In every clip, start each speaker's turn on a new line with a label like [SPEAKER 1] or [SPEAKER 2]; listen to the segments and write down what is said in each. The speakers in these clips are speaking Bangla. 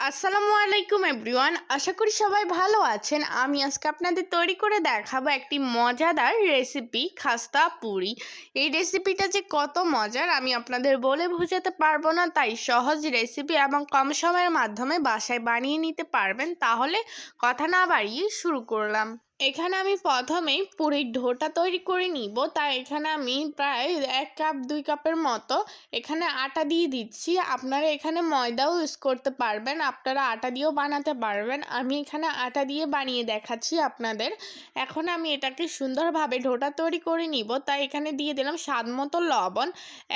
[SPEAKER 1] আসসালামু আলাইকুম এভরিওয়ান, আশা করি সবাই ভালো আছেন। আমি আজকে আপনাদের তৈরি করে দেখাবো একটি মজাদার রেসিপি, খাস্তা পুরি। এই রেসিপিটা যে কত মজার, আমি আপনাদের বলে বোঝাতে পারব না, তাই সহজ রেসিপি এবং কম সময়ের মাধ্যমে বাসায় বানিয়ে নিতে পারবেন। তাহলে কথা না বাড়িয়ে শুরু করলাম। এখানে আমি প্রথমেই পুরীর ঢোটা তৈরি করে নিব। তাই এখানে আমি প্রায় এক কাপ, দুই কাপের মতো এখানে আটা দিয়ে দিচ্ছি। আপনারা এখানে ময়দাও ইউজ করতে পারবেন। আপনারা আটা দিয়েও বানাতে পারবেন। আমি এখানে আটা দিয়ে বানিয়ে দেখাচ্ছি আপনাদের। এখন আমি এটাকে সুন্দরভাবে ঢোটা তৈরি করে নিব। তাই এখানে দিয়ে দিলাম স্বাদ মতো লবণ।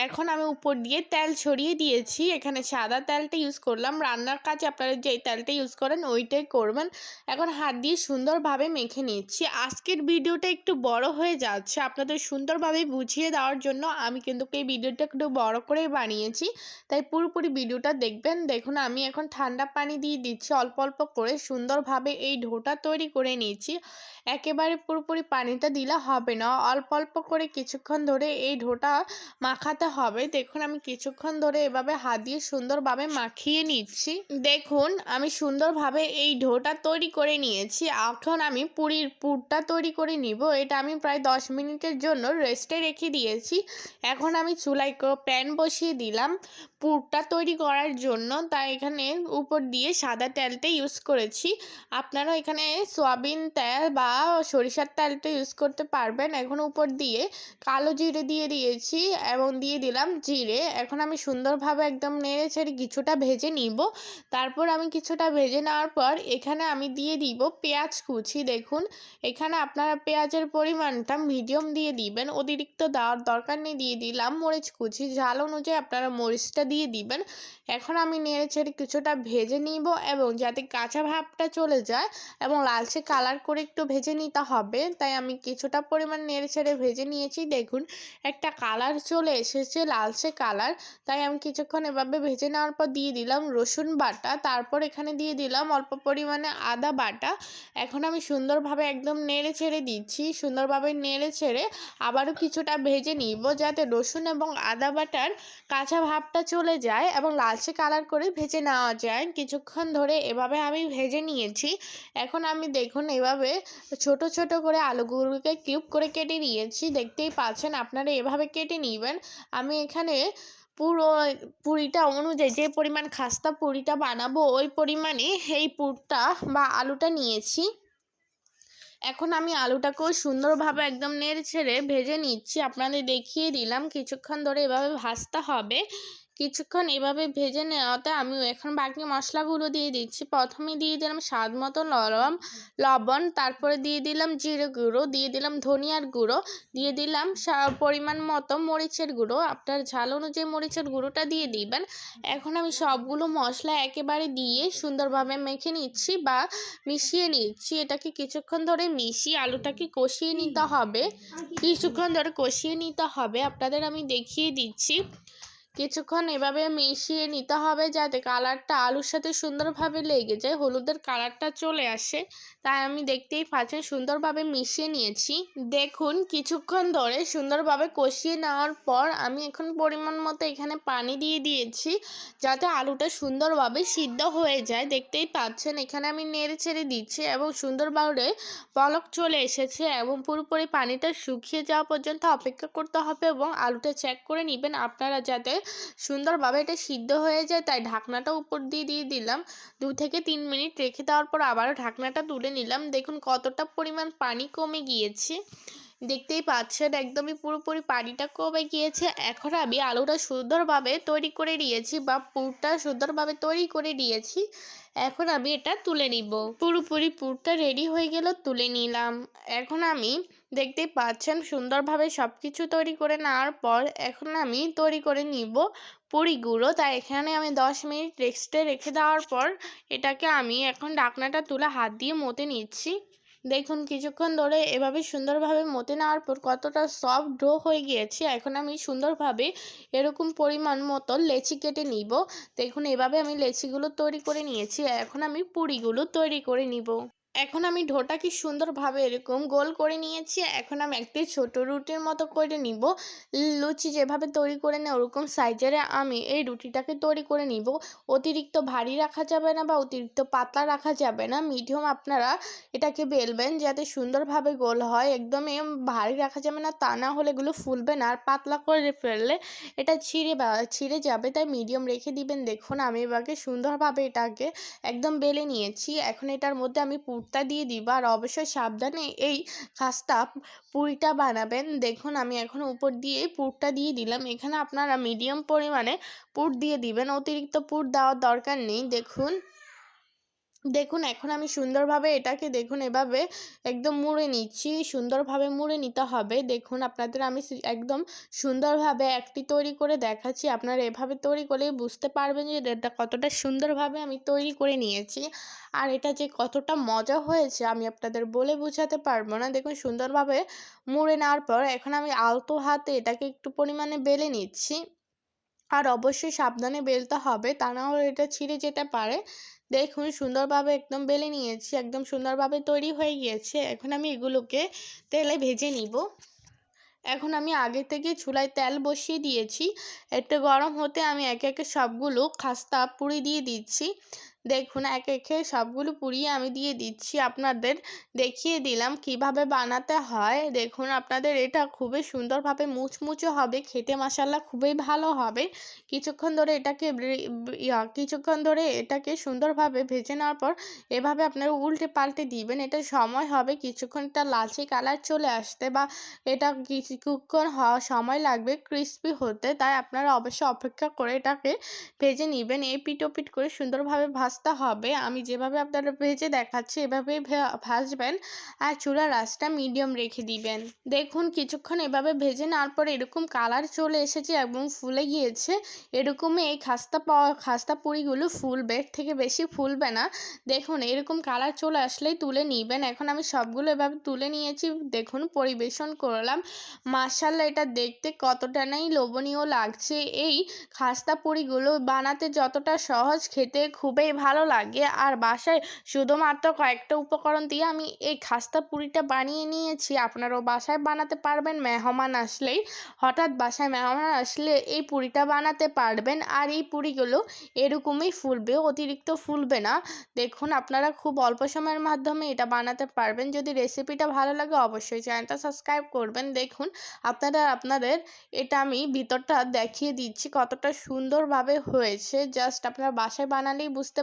[SPEAKER 1] এখন আমি উপর দিয়ে তেল ছড়িয়ে দিয়েছি। এখানে সাদা তেলটা ইউজ করলাম। রান্নার কাজে আপনারা যেই তেলটা ইউজ করেন, ওইটাই করবেন। এখন হাত দিয়ে সুন্দরভাবে মেখে নিচ্ছি। আজকের ভিডিওটা একটু বড় হয়ে যাচ্ছে। আপনাদের সুন্দরভাবে বুঝিয়ে দেওয়ার জন্য আমি কিন্তু এই ভিডিওটা একটু বড় করেই বানিয়েছি। তাই পুরোপুরি ভিডিওটা দেখবেন। দেখুন, আমি এখন ঠান্ডা পানি দিয়ে দিচ্ছি। অল্প অল্প করে সুন্দরভাবে এই ঢোটা তৈরি করে নিয়েছি। একেবারে পুরোপুরি পানিটা দিলে হবে না। অল্প অল্প করে কিছুক্ষণ ধরে এই ঢোটা মাখাতে হবে। দেখুন, আমি কিছুক্ষণ ধরে এভাবে হাত দিয়ে সুন্দরভাবে মাখিয়ে নিচ্ছি। দেখুন, আমি সুন্দরভাবে এই ঢোটা তৈরি করে নিয়েছি। এখন আমি পুরীর পুরটা তৈরি করে নিব। এটা আমি প্রায় দশ মিনিটের জন্য রেস্টে রেখে দিয়েছি। এখন আমি চুলায় প্যান বসিয়ে দিলাম। পুরটা তৈরি করার জন্য তাই এখানে উপর দিয়ে সাদা তেলটা ইউজ করেছি। আপনারা এখানে সয়াবিন তেল বা সরিষার তেলটা ইউজ করতে পারবেন। এখন উপর দিয়ে কালো জিরে দিয়ে দিয়েছি এবং দিয়ে দিলাম জিরে। এখন আমি সুন্দরভাবে একদম নেড়ে ছেড়ে কিছুটা ভেজে নিব। তারপর আমি কিছুটা ভেজে নেওয়ার পর এখানে আমি দিয়ে দিব পেঁয়াজ কুচি। দেখুন, এখানে আপনারা পেঁয়াজের পরিমাণটা মিডিয়াম দিয়ে দিবেন। অতিরিক্ত দেওয়ার দরকার নেই। দিয়ে দিলাম মরিচ কুচি। ঝাল অনুযায়ী আপনারা মরিচটা দিয়ে দিবেন। এখন আমি নেড়ে ছেড়ে কিছুটা ভেজে নিব এবং যাতে কাঁচা ভাবটা চলে যায় এবং লালচে কালার করে একটু ভেজে নিতে হবে। তাই আমি কিছুটা পরিমাণ নেড়ে ছেড়ে ভেজে নিয়েছি। দেখুন, একটা কালার চলে এসেছে, লালচে কালার তাই আমি কিছুক্ষণ এভাবে ভেজে নেওয়ার পর দিয়ে দিলাম রসুন বাটা। তারপর এখানে দিয়ে দিলাম অল্প পরিমাণে আদা বাটা। এখন আমি সুন্দরভাবে একদম নেড়ে ছেড়ে দিচ্ছি। সুন্দরভাবে নেড়ে ছেড়ে আবারও কিছুটা ভেজে নিব যাতে রসুন এবং আদা বাটার কাঁচা ভাবটা চলে যায় এবং লালচে কালার করে ভেজে নেওয়া যায়। কিছুক্ষণ ধরে এভাবে আমি ভেজে নিয়েছি। এখন আমি দেখুন এভাবে ছোট ছোট করে আলুগুলোকে কিউব করে কেটে নিয়েছি। দেখতেই পাচ্ছেন আপনারা এভাবে কেটে নেবেন। আমি এখানে পুরো পুরিটা অনুযায়ী যে পরিমাণ খাস্তা পুরিটা বানাবো, ওই পরিমাণে এই পুরটা বা আলুটা নিয়েছি। এখন আমি আলুটাকেও সুন্দরভাবে একদম নেড়ে ছেড়ে ভেজে নিচ্ছি। আপনাদের দেখিয়ে দিলাম, কিছুক্ষণ ধরে এভাবে ভাজতে হবে। কিছুক্ষণ এভাবে ভেজে নেওয়াতে আমি এখন বাকি মশলাগুলো দিয়ে দিচ্ছি। প্রথমে দিয়ে দিলাম স্বাদ মতো লবণ লবণ, তারপরে দিয়ে দিলাম জিরে গুঁড়ো, দিয়ে দিলাম ধনিয়ার গুঁড়ো, দিয়ে দিলাম পরিমাণ মতো মরিচের গুঁড়ো। আপনার ঝাল অনুযায়ী মরিচের গুঁড়োটা দিয়ে দিবেন। এখন আমি সবগুলো মশলা একেবারে দিয়ে সুন্দরভাবে মেখে নিচ্ছি বা মিশিয়ে নিচ্ছি। এটাকে কিছুক্ষণ ধরে মিশিয়ে আলুটাকে কষিয়ে নিতে হবে। কিছুক্ষণ ধরে কষিয়ে নিতে হবে। আপনাদের আমি দেখিয়ে দিচ্ছি। কিছুক্ষণ এভাবে মিশিয়ে নিতে হবে যাতে কালারটা আলুর সাথে সুন্দরভাবে লেগে যায়। হলুদের কালারটা চলে আসে, তাই আমি দেখতেই পাচ্ছেন সুন্দরভাবে মিশিয়ে নিয়েছি। দেখুন, কিছুক্ষণ ধরে সুন্দরভাবে কষিয়ে নেওয়ার পর আমি এখন পরিমাণ মতো এখানে পানি দিয়ে দিয়েছি যাতে আলুটা সুন্দরভাবে সিদ্ধ হয়ে যায়। দেখতেই পাচ্ছেন, এখানে আমি নেড়ে ছেড়ে দিচ্ছি এবং সুন্দরভাবে পলক চলে এসেছে এবং পুরোপুরি পানিটা শুকিয়ে যাওয়া পর্যন্ত অপেক্ষা করতে হবে এবং আলুটা চেক করে নেবেন আপনারা যাতে সুন্দরভাবে এটা সিদ্ধ হয়ে যায়, তাই ঢাকনাটা উপর দিয়ে দিয়ে দিলাম। দু থেকে তিন মিনিট রেখে দেওয়ার পর আবারও ঢাকনাটা তুলে নিলাম। দেখুন কতটা পরিমাণ পানি কমে গিয়েছে। দেখতেই পাচ্ছেন একদমই পুরোপুরি পানিটা কমে গিয়েছে। এখন আমি আলুটা সুন্দরভাবে তৈরি করে নিয়েছি বা পুরটা সুন্দরভাবে তৈরি করে নিয়েছি। এখন আমি এটা তুলে নিব। পুরোপুরি পুরটা রেডি হয়ে গেল, তুলে নিলাম। এখন আমি দেখতেই পাচ্ছেন সুন্দরভাবে সব কিছু তৈরি করে নেওয়ার পর এখন আমি তৈরি করে নিব পুরি গুঁড়ো। তাই এখানে আমি দশ মিনিট রেস্টে রেখে দেওয়ার পর এটাকে আমি এখন ডাকনাটা তুলে হাত দিয়ে মতে নিচ্ছি। দেখুন কিছুক্ষণ ধরে এভাবে সুন্দরভাবে মতে নেওয়ার পর কতটা সফট ডো হয়ে গিয়েছে। এখন আমি সুন্দরভাবে এরকম পরিমাণ মতো লেচি কেটে নিব। দেখুন এভাবে আমি লেচিগুলো তৈরি করে নিয়েছি। এখন আমি পুরিগুলো তৈরি করে নিব। এখন আমি ডোটা কি সুন্দরভাবে এরকম গোল করে নিয়েছি, এখন আমি একটি ছোট রুটির মতো করে নিব। লুচি যেভাবে তৈরি করে নেয় ওরকম সাইজের আমি এই রুটিটাকে তৈরি করে নিব। অতিরিক্ত ভারী রাখা যাবে না বা অতিরিক্ত পাতলা রাখা যাবে না, মিডিয়াম আপনারা এটাকে বেলবেন যাতে সুন্দরভাবে গোল হয়। একদমই ভারী রাখা যাবে না, তা না হলে এগুলো ফুলবে না। আর পাতলা করে ফেললে এটা ছিঁড়ে বা ছিঁড়ে যাবে, তাই মিডিয়াম রেখে দিবেন। দেখুন আমি এবারে সুন্দরভাবে এটাকে একদম বেলে নিয়েছি। এখন এটার মধ্যে আমি পুরটা দিয়ে দিব। আর অবশ্যই সাবধানে এই খাস্তা পুরিটা বানাবেন। দেখুন, আমি এখন উপর দিয়ে পুরটা দিয়ে দিলাম। এখানে আপনারা মিডিয়াম পরিমাণে পুর দিয়ে দিবেন। অতিরিক্ত পুর দেওয়ার দরকার নেই। দেখুন। দেখুন, এখন আমি সুন্দরভাবে এটাকে দেখুন, এভাবে একদম মুড়ে নিচ্ছি, সুন্দরভাবে মুড়ে নিতে হবে। দেখুন, আপনাদের আমি একদম সুন্দরভাবে একটি তৈরি করে দেখাচ্ছি। আপনারা এভাবে তৈরি করলেই বুঝতে পারবেন যে এটা কতটা সুন্দরভাবে আমি তৈরি করে নিয়েছি। আর এটা যে কতটা মজা হয়েছে, আমি আপনাদের বলে বোঝাতে পারব না। দেখুন, সুন্দরভাবে মুড়ে নেওয়ার পর এখন আমি আলতো হাতে এটাকে একটু পরিমাণে বেলে নিচ্ছি। আর অবশ্যই সাবধানে বেলতে হবে, তা না হলে এটা ছিঁড়ে যেতে পারে। দেখুন, সুন্দরভাবে একদম বেলে নিয়েছি, একদম সুন্দরভাবে তৈরি হয়ে গিয়েছে। এখন আমি এগুলোকে তেলে ভেজে নিব। এখন আমি আগে থেকে চুলায় তেল বসিয়ে দিয়েছি। একটু গরম হতে আমি একে একে সবগুলো খাস্তা পুরি দিয়ে দিচ্ছি। দেখুন, একে একে সবগুলো পুড়িয়ে আমি দিয়ে দিচ্ছি আপনাদের। দেখিয়ে দিলাম কীভাবে বানাতে হয়। দেখুন, আপনাদের এটা খুবই সুন্দরভাবে মুচমুচে হবে, খেতে মশালা খুবই ভালো হবে। কিছুক্ষণ ধরে এটাকে কিছুক্ষণ ধরে এটাকে সুন্দরভাবে ভেজে নেওয়ার পর এভাবে আপনারা উল্টে পাল্টে দিবেন। এটা সময় হবে, কিছুক্ষণ এটা লালচে কালার চলে আসতে বা এটা কিছুক্ষণ সময় লাগবে ক্রিস্পি হতে। তাই আপনারা অবশ্যই অপেক্ষা করে এটাকে ভেজে নেবেন। এই পিঠ করে সুন্দরভাবে ভাজতে হবে। আমি যেভাবে আপনারা ভেজে দেখাচ্ছি, এভাবেই ভাজবেন আর চুলার আঁচটা মিডিয়াম রেখে দিবেন। দেখুন, কিছুক্ষণ এভাবে ভেজে নেওয়ার পর এরকম কালার চলে এসেছে এবং ফুলে গিয়েছে। এরকমই এই খাস্তা খাস্তা পুরিগুলো ফুলবে, এর থেকে বেশি ফুলবে না। দেখুন, এরকম কালার চলে আসলেই তুলে নিবেন। এখন আমি সবগুলো এভাবে তুলে নিয়েছি। দেখুন, পরিবেশন করলাম। মাসাল্লাহ এটা দেখতে কতটা নেই লোভনীয় লাগছে। এই খাস্তা পুরিগুলো বানাতে যতটা সহজ, খেতে খুবই ভালো লাগে। আর বাসায় শুধুমাত্র কয়েকটা উপকরণ দিয়ে আমি এই খাস্তা পুরিটা বানিয়ে নিয়েছি। আপনারাও বাসায় বানাতে পারবেন, মেহমান আসলেই। হঠাৎ বাসায় মেহমান আসলে এই পুরিটা বানাতে পারবেন। আর এই পুরিগুলো এরকমই ফুলবে, অতিরিক্ত ফুলবে না। দেখুন, আপনারা খুব অল্প সময়ের মাধ্যমে এটা বানাতে পারবেন। যদি রেসিপিটা ভালো লাগে, অবশ্যই চ্যানেলটা সাবস্ক্রাইব করবেন। দেখুন, আপনারা, আপনাদের এটা আমি ভিতরটা দেখিয়ে দিচ্ছি কতটা সুন্দরভাবে হয়েছে। জাস্ট আপনারা বাসায় বানালেই বুঝতে